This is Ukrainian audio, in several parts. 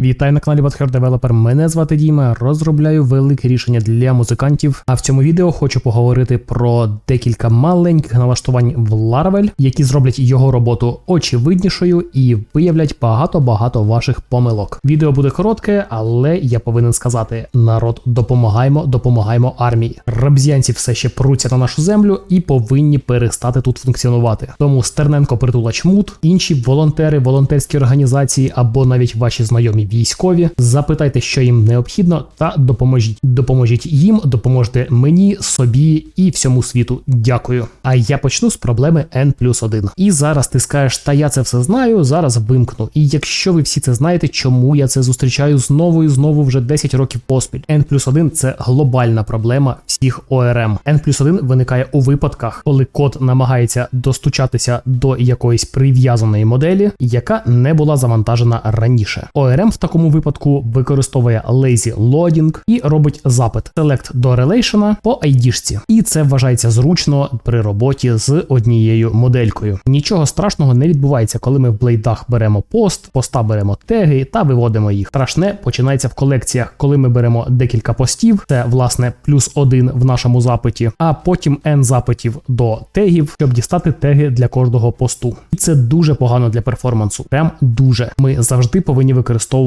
Вітаю на каналі Butthurt Developer. Мене звати Діма. Розробляю велике рішення для музикантів. А в цьому відео хочу поговорити про декілька маленьких налаштувань в Laravel, які зроблять його роботу очевиднішою і виявлять багато-багато ваших помилок. Відео буде коротке, але я повинен сказати: народ, допомагаємо, допомагаємо армії. Рабзянці все ще пруться на нашу землю і повинні перестати тут функціонувати. Тому Стерненко притула чмут, інші волонтери, волонтерські організації або навіть ваші знайомі військові. Запитайте, що їм необхідно, та допоможіть. Допоможіть їм, допоможете мені, собі і всьому світу. Дякую. А я почну з проблеми N плюс 1. І зараз ти скажеш, та я це все знаю, зараз вимкну. І якщо ви всі це знаєте, чому я це зустрічаю знову і знову вже 10 років поспіль. N плюс 1 це глобальна проблема всіх ORM. N плюс 1 виникає у випадках, коли код намагається достучатися до якоїсь прив'язаної моделі, яка не була завантажена раніше. ORM в такому випадку використовує lazy loading і робить запит select до relation по ID-шці. І це вважається зручно при роботі з однією моделькою. Нічого страшного не відбувається, коли ми в блейдах беремо пост, поста беремо теги та виводимо їх. Страшне починається в колекціях, коли ми беремо декілька постів, це власне плюс один в нашому запиті, а потім n запитів до тегів, щоб дістати теги для кожного посту. І це дуже погано для перформансу. Прям дуже. Ми завжди повинні використовувати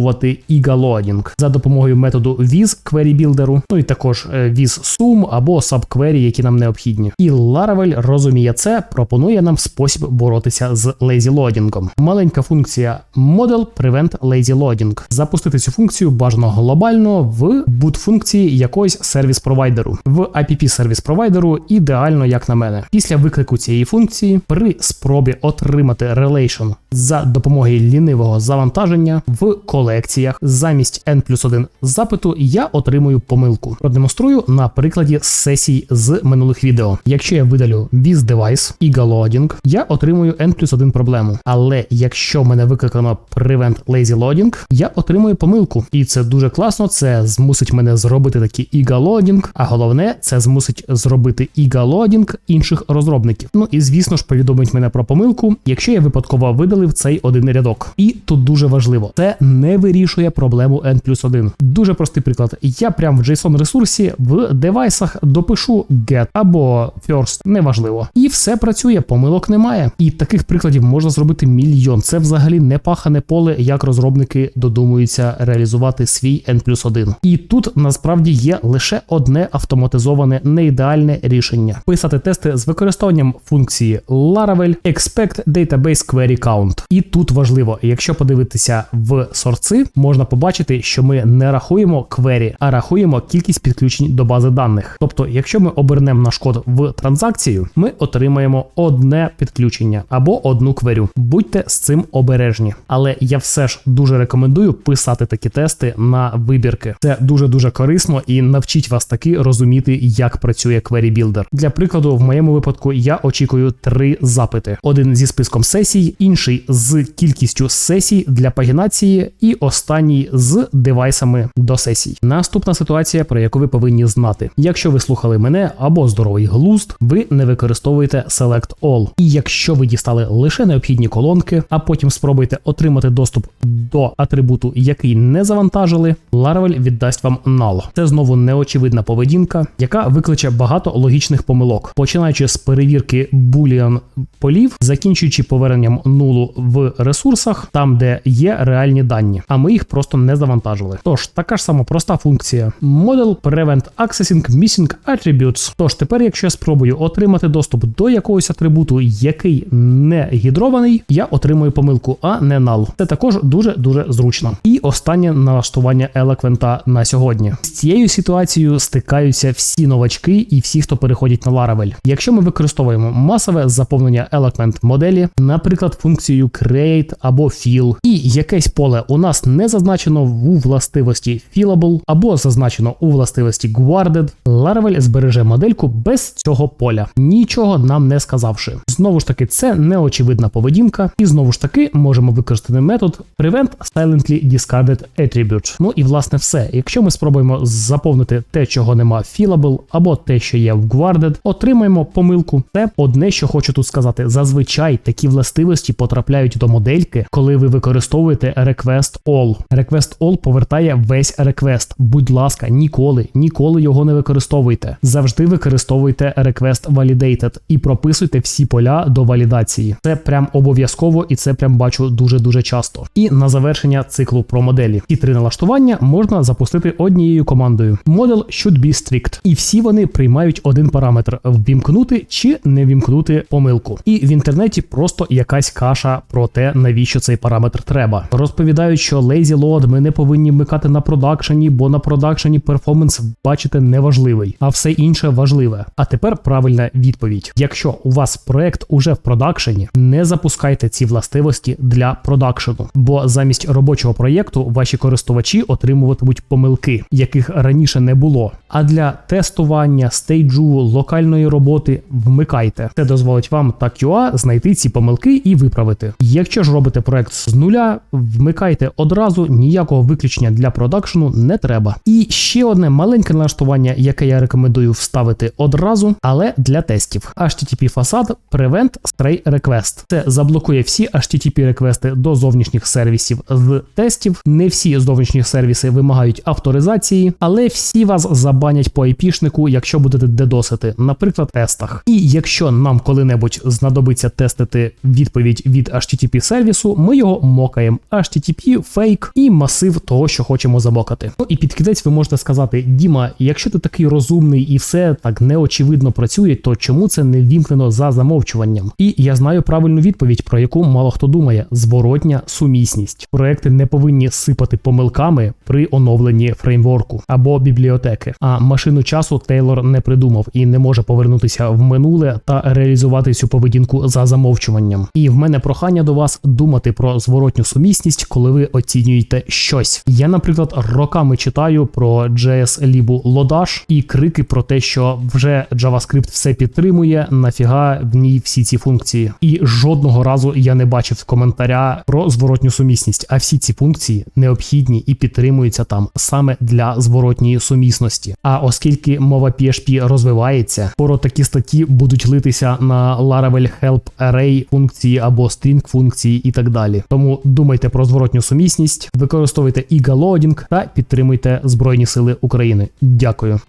EGA-loading за допомогою методу viz query builder, ну і також е, viz sum або subquery, які нам необхідні. І Laravel розуміє це, пропонує нам спосіб боротися з loading. Маленька функція model prevent lazy loading. Запустити цю функцію бажано глобально в boot функції якогось сервіс провайдеру. В app сервіс провайдеру ідеально, як на мене. Після виклику цієї функції при спробі отримати relation за допомогою лінивого завантаження в колекціях замість n плюс 1 запиту я отримую помилку. Продемонструю на прикладі сесій з минулих відео. Якщо я видалю with device і loading, я отримую n плюс 1 проблему. Але якщо мене викликано prevent lazy loading, я отримую помилку. І це дуже класно. Це змусить мене зробити такий ігалодінг, а головне, це змусить зробити ігалодінг інших розробників. Ну і звісно ж повідомить мене про помилку, якщо я випадково видалив цей один рядок. І тут дуже важливо, це не вирішує проблему N плюс 1. Дуже простий приклад. Я прям в JSON ресурсі в девайсах допишу get або first, неважливо. І все працює, помилок немає. І таких прикладів можна зробити мільйон. Це взагалі не пахане поле, як розробники додумуються реалізувати свій N плюс 1. І тут насправді є лише одне автоматизоване неідеальне рішення: писати тести з використанням функції Laravel Expect Database Query Count. І тут важливо, якщо подивитися в сорци, можна побачити, що ми не рахуємо query, а рахуємо кількість підключень до бази даних. Тобто, якщо ми обернемо наш код в транзакцію, ми отримаємо одне підключення або одну кверю. Будьте з цим обережні. Але я все ж дуже рекомендую писати такі тести на вибірки. Це дуже дуже корисно і навчить вас таки розуміти, як працює Query Builder. Для прикладу, в моєму випадку я очікую три запити: один зі списком сесій, інший з кількістю сесій для пагінації, і останній з девайсами до сесій. Наступна ситуація, про яку ви повинні знати. Якщо ви слухали мене або здоровий глузд, ви не використовуєте Select All. І якщо ви дістали лише необхідні колонки, а потім спробуєте отримати доступ до атрибуту, який не завантажили, Laravel віддасть вам null. Це знову неочевидна поведінка, яка викличе багато логічних помилок, починаючи з перевірки boolean полів, закінчуючи поверненням нулу в ресурсах, там де є реальні дані, а ми їх просто не завантажили. Тож така ж сама проста функція Model Prevent Accessing Missing Attributes. Тож тепер, якщо я спробую отримати доступ до якогось атрибуту, який не гідрований, я отримую помилку, а не null. Це також дуже дуже зручно. І останнє налаштування Eloquent на сьогодні. З цією ситуацією стикаються всі новачки і всі, хто переходять на Laravel. Якщо ми використовуємо масове заповнення Eloquent моделі, наприклад, функцію create або fill, і якесь поле у нас не зазначено у властивості fillable або зазначено у властивості guarded, Laravel збереже модельку без цього поля, нічого нам не сказавши. Знову ж таки, це неочевидна поведінка, і знову ж таки можемо використати метод prevent silently discarded attribute. Ну і власне все. Якщо ми спробуємо заповнити те, чого нема fillable, або те, що є в guarded, отримаємо помилку. Це одне, що хочу тут сказати. Зазвичай такі властивості потрапляють до модельки, коли ви використовуєте request all. Request all повертає весь реквест. Будь ласка, ніколи, ніколи його не використовуйте. Завжди використовуйте request validated і прописуйте всі поля до валідації. Це прям обов'язково і це прям бачу дуже дуже часто. І на завершення циклу про моделі. Ці три налаштування можна запустити однією командою. Model should be strict. І всі вони приймають один параметр: ввімкнути чи не вімкнути помилку. І в інтернеті просто якась каша про те, навіщо цей параметр треба. Розповідають, що lazy load ми не повинні вмикати на продакшені, бо на продакшені перформанс бачите неважливий, а все інше важливе. А тепер правильна відповідь: якщо у вас проект уже в продакшені, не запускайте ці властивості для продакшену, бо замість робочого проєкту ваші користувачі отримуватимуть помилки, яких раніше не було. А для тестування, стейджу, локальної роботи вмикайте. Це дозволить вам та QA знайти ці помилки і виправити. Якщо ж робите проект з нуля, вмикайте одразу, ніякого виключення для продакшену не треба. І ще одне маленьке налаштування, яке я рекомендую вставити одразу, але для тестів. HTTP фасад Prevent Stray Request. Це заблокує всі HTTP реквести до зовнішніх сервісів з тестів. Не всі зовнішні сервіси вимагають авторизації, але всі вас забанять по IP-шнику, якщо будете дедосити, наприклад, тестах. І якщо нам коли-небудь знадобиться тестити відповідь від HTTP сервісу, ми його мокаємо. HTTP, фейк і масив того, що хочемо замокати. Ну і під кінець ви можете сказати: Діма, якщо ти такий розумний і все так неочевидно працює, то чому це не вімкнено за замовчуванням? І я знаю правильну відповідь, про яку мало хто думає: зворотня сумісність. Проекти не повинні сипати помилками при оновленні фреймворку або бібліотеки. А машину часу Тейлор не придумав і не може повернутися в минуле та реалізувати цю поведінку за замовчуванням. І в мене прохання до вас думати про зворотню сумісність, коли ви оцінюєте щось. Я, наприклад, роками читаю про JS лібу Lodash і крики про те, що вже JavaScript все підтримує, нафіга в ній всі ці функції. І жодного разу я не бачив коментаря про зворотню сумісність. А всі ці функції необхідні і підтримуються там саме для зворотньої сумісності. А оскільки мова PHP розвивається, скоро такі статті будуть литися на Laravel Help Array функції або string функції і так далі. Тому думайте про зворотню сумісність, використовуйте і галодінг та підтримуйте Збройні Сили України. Дякую.